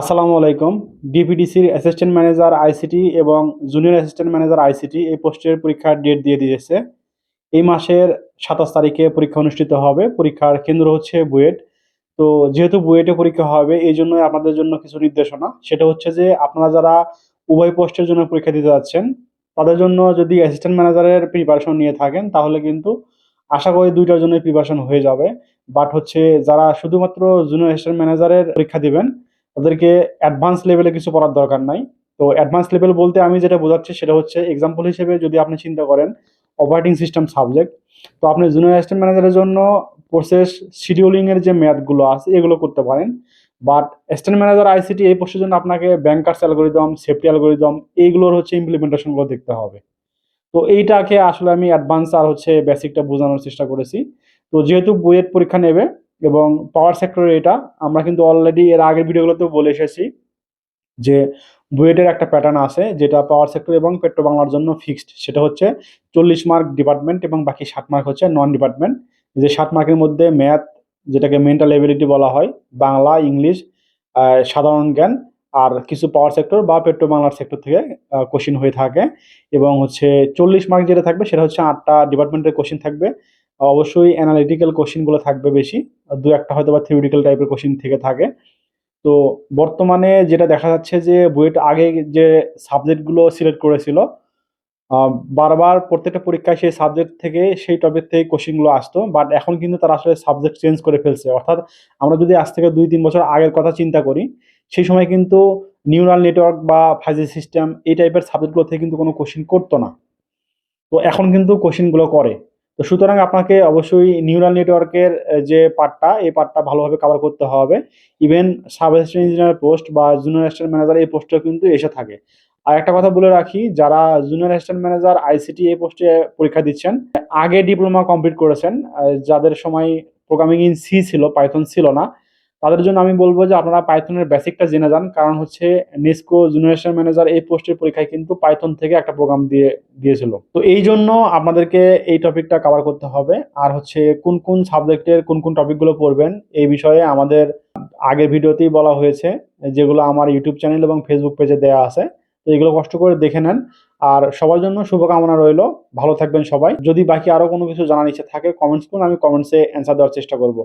আসসালামু আলাইকুম। ডিপিডিসির অ্যাসিস্ট্যান্ট ম্যানেজার আইসিটি এবং জুনিয়র অ্যাসিস্ট্যান্ট ম্যানেজার আইসিটি এই পোস্টের পরীক্ষার ডেট দিয়ে দিয়েছে। এই মাসের সাতাশ তারিখে পরীক্ষা অনুষ্ঠিত হবে। পরীক্ষার কেন্দ্র হচ্ছে বুয়েট। তো যেহেতু বুয়েটে পরীক্ষা হবে, এই জন্য আপনাদের জন্য কিছু নির্দেশনা। সেটা হচ্ছে যে, আপনারা যারা উভয় পোস্টের জন্য পরীক্ষা দিতে যাচ্ছেন, তাদের জন্য যদি অ্যাসিস্ট্যান্ট ম্যানেজারের প্রিপারেশন নিয়ে থাকেন, তাহলে কিন্তু আশা করি দুইটার জন্য প্রিপারেশন হয়ে যাবে। বাট হচ্ছে যারা শুধুমাত্র জুনিয়র অ্যাসিস্ট্যান্ট ম্যানেজারের পরীক্ষা দিবেন তাদেরকে অ্যাডভান্স লেভেলে কিছু পড়ার দরকার নাই। তো অ্যাডভান্স লেভেল বলতে আমি যেটা বোঝাচ্ছি সেটা হচ্ছে এক্সাম্পল হিসেবে যদি আপনি চিন্তা করেন অপারেটিং সিস্টেম সাবজেক্ট তো আপনি জুনিয়র অ্যাসিস্ট্যান্ট ম্যানেজারের জন্য প্রসেস শিডিউলিং এর যে ম্যাথগুলো আছে, এগুলো করতে পারেন। বাট অ্যাসিস্ট্যান্ট ম্যানেজার আইসিটি এই পোস্টের জন্য আপনাকে ব্যাংকার্স অ্যালগোরিদম সেফটি অ্যালগোরিদম এইগুলোর হচ্ছে ইমপ্লিমেন্টেশনগুলো দেখতে হবে। তো এইটাকে আসলে আমি অ্যাডভান্স আর হচ্ছে বেসিকটা বোঝানোর চেষ্টা করেছি। তো যেহেতু বুয়েট পরীক্ষা নেবে এবং পাওয়ার সেক্টরে এটা। আমরা কিন্তু অলরেডি এর আগের ভিডিওগুলোতেও বলে এসেছি যে বুয়েটের একটা প্যাটার্ন আছে যেটা পাওয়ার সেক্টর এবং পেট্রো বাংলার জন্য ফিক্সড সেটা হচ্ছে চল্লিশ মার্ক ডিপার্টমেন্ট এবং বাকি ষাট মার্ক হচ্ছে নন ডিপার্টমেন্ট যে ষাট মার্কের মধ্যে ম্যাথ যেটাকে মেন্টাল এবিলিটি বলা হয়, বাংলা, ইংলিশ সাধারণ জ্ঞান আর কিছু পাওয়ার সেক্টর বা পেট্রো বাংলার সেক্টর থেকে কোশ্চিন হয়ে থাকে। এবং হচ্ছে চল্লিশ মার্ক যেটা থাকবে সেটা হচ্ছে আটটা ডিপার্টমেন্টের কোশ্চিন থাকবে। অবশ্যই অ্যানালিটিক্যাল কোশ্চিনগুলো থাকবে বেশি দু একটা হয়তো বা থিওরিটিক্যাল টাইপের কোশ্চিন থেকে থাকে। তো বর্তমানে যেটা দেখা যাচ্ছে যে বুয়েট আগে যে সাবজেক্টগুলো সিলেক্ট করেছিল বারবার প্রত্যেকটা পরীক্ষায় সেই সাবজেক্ট থেকে সেই টপিক থেকে কোশ্চিনগুলো আসতো বাট এখন কিন্তু তারা আসলে সাবজেক্ট চেঞ্জ করে ফেলছে। অর্থাৎ আমরা যদি আজ থেকে দুই তিন বছর আগের কথা চিন্তা করি, সেই সময় কিন্তু নিউরাল নেটওয়ার্ক বা ফাইজি সিস্টেম এই টাইপের সাবজেক্টগুলো থেকে কিন্তু কোনো কোশ্চিন করতো না। তো এখন কিন্তু কোশ্চিনগুলো করে। তো সুতরাং আপনাকে অবশ্যই নিউরাল নেটওয়ার্কের যে পার্টটা, এই পার্টটা ভালোভাবে কভার করতে হবে। Even sub assistant engineer post বা জুনিয়র অ্যাসিস্ট্যান্ট ম্যানেজার এই পোস্টটা কিন্তু এসে থাকে। আর একটা কথা বলে রাখি, যারা জুনিয়র অ্যাসিস্ট্যান্ট ম্যানেজার আইসিটি এই পোস্টে পরীক্ষা দিচ্ছেন, আগে ডিপ্লোমা কমপ্লিট করেছেন যাদের সময় প্রোগ্রামিং ইন সি ছিল পাইথন ছিল না তাদের জন্য আমি বলব যে আপনারা পাইথনের বেসিকটা জেনে যান। কারণ হচ্ছে নেস্কো জুনিয়র ম্যানেজার এই পোস্টের পরীক্ষায় কিন্তু পাইথন থেকে একটা প্রোগ্রাম দিয়ে, দিয়েছিল। তো এই জন্য আপনাদেরকে এই টপিকটা কভার করতে হবে। আর হচ্ছে কোন কোন সাবজেক্টের কোন কোন টপিকগুলো পড়বেন এই বিষয়ে আমাদের আগের ভিডিওতেই বলা হয়েছে, যেগুলো আমার ইউটিউব চ্যানেল এবং ফেসবুক পেজে দেওয়া আছে। তো এগুলো কষ্ট করে দেখে নেন। আর সবার জন্য শুভকামনা রইল। ভালো থাকবেন সবাই। যদি বাকি আরও কোনো কিছু জানার ইচ্ছে থাকে কমেন্টস করুন। আমি কমেন্টসে অ্যান্সার দেওয়ার চেষ্টা করব।